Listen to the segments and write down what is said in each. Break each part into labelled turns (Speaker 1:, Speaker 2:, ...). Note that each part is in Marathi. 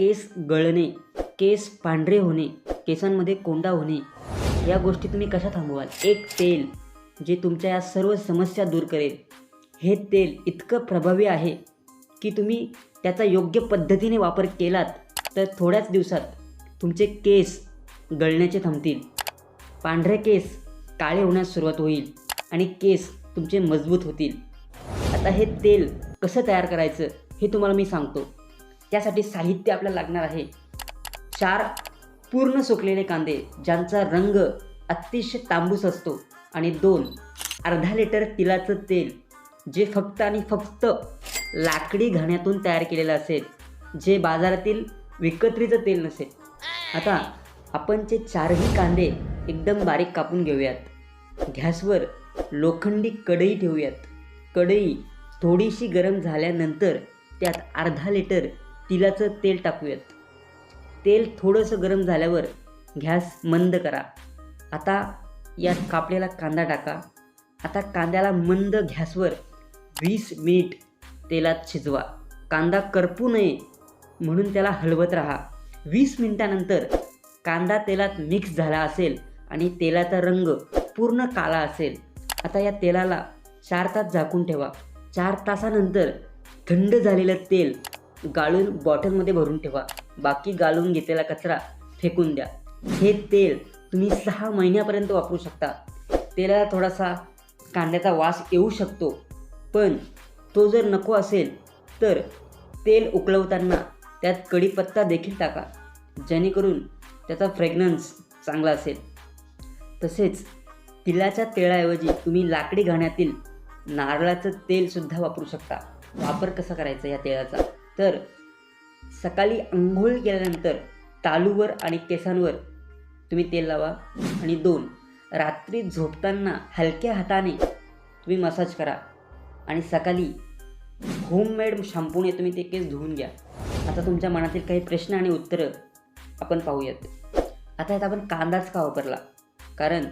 Speaker 1: केस गळणे केस पांढरे होणे केसांमध्ये कोंडा होणे या गोष्टी तुम्ही कशा थांबवाल? एक तेल जे तुमच्या या सर्व समस्या दूर करेल. हे तेल इतकं प्रभावी आहे की तुम्ही त्याचा योग्य पद्धतीने वापर केलात तर थोड्याच दिवसात तुमचे केस गळण्याचे थांबतील. पांढरे केस काळे होण्यास सुरुवात होईल आणि केस तुमचे मजबूत होतील. आता हे तेल कसं तयार करायचं हे तुम्हाला मी सांगतो. त्यासाठी साहित्य आपल्याला लागणार आहे. चार पूर्ण सुकलेले कांदे ज्यांचा रंग अतिशय तांबूस असतो. आणि दोन अर्धा लिटर तिलाचं तेल जे फक्त आणि फक्त लाकडी घाण्यातून तयार केलेलं असेल जे बाजारातील विकत्रीचं तेल नसेल. आता आपण ते चारही कांदे एकदम बारीक कापून घेऊयात. गॅसवर लोखंडी कढई ठेवूयात. कढई थोडीशी गरम झाल्यानंतर त्यात अर्धा लिटर तिलाचं तेल टाकूयात. तेल थोडंसं गरम झाल्यावर गॅस मंद करा. आता यात कापलेला कांदा टाका. आता कांद्याला मंद गॅसवर वीस मिनिट तेलात शिजवा. कांदा करपू नये म्हणून त्याला हलवत राहा. वीस मिनिटानंतर कांदा तेलात मिक्स झाला असेल आणि तेलाचा रंग पूर्ण काळा असेल आता या तेलाला चार तास झाकून ठेवा. चार तासानंतर थंड झालेलं तेल गाळून बॉटलमध्ये भरून ठेवा. बाकी गाळून घेतलेला कचरा फेकून द्या. हे तेल तुम्ही सहा महिन्यापर्यंत वापरू शकता. तेलाला थोडासा कांद्याचा वास येऊ शकतो. पण तो जर नको असेल तर तेल उकळवताना त्यात कढीपत्ता देखील टाका. जेणेकरून त्याचा फ्रेग्रन्स चांगला असेल. तसेच तिलाच्या तेलाऐवजी तुम्ही लाकडी घाण्यातील नारळाचं तेलसुद्धा वापरू शकता. वापर कसा करायचा या तेलाचा? तर सकाळी आंघोळ केल्यानंतर तालूवर आणि केसांवर तुम्ही तेल लावा आणि दोन रात्री झोपताना हलक्या हाताने तुम्ही मसाज करा आणि सकाळी होममेड शॅम्पूने तुम्ही ते केस धुवून घ्या. आता तुमच्या मनातील काही प्रश्न आणि उत्तरं आपण पाहूयात. आता यात आपण कांदाच का वापरला? कारण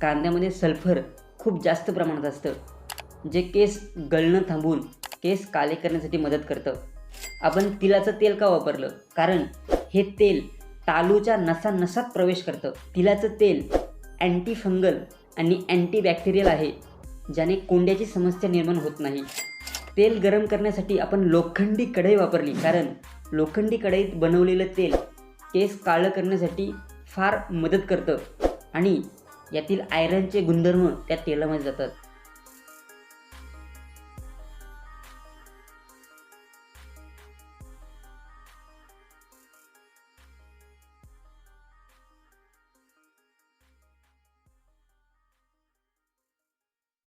Speaker 1: कांद्यामध्ये सल्फर खूप जास्त प्रमाणात असतं. जे केस गळणं थांबवून केस काले करण्यासाठी मदत करतं. आपण तिलाचं तेल का वापरलं? कारण हे तेल तालूच्या नसानसात प्रवेश करतं. तिलाचं तेल अँटी फंगल आणि अँटीबॅक्टेरियल आहे ज्याने कोंड्याची समस्या निर्माण होत नाही. तेल गरम करण्यासाठी आपण लोखंडी कढई वापरली कारण लोखंडी कढईत बनवलेलं तेल केस काळं करण्यासाठी फार मदत करतं आणि यातील आयरनचे गुणधर्म त्या तेलामध्ये जातात.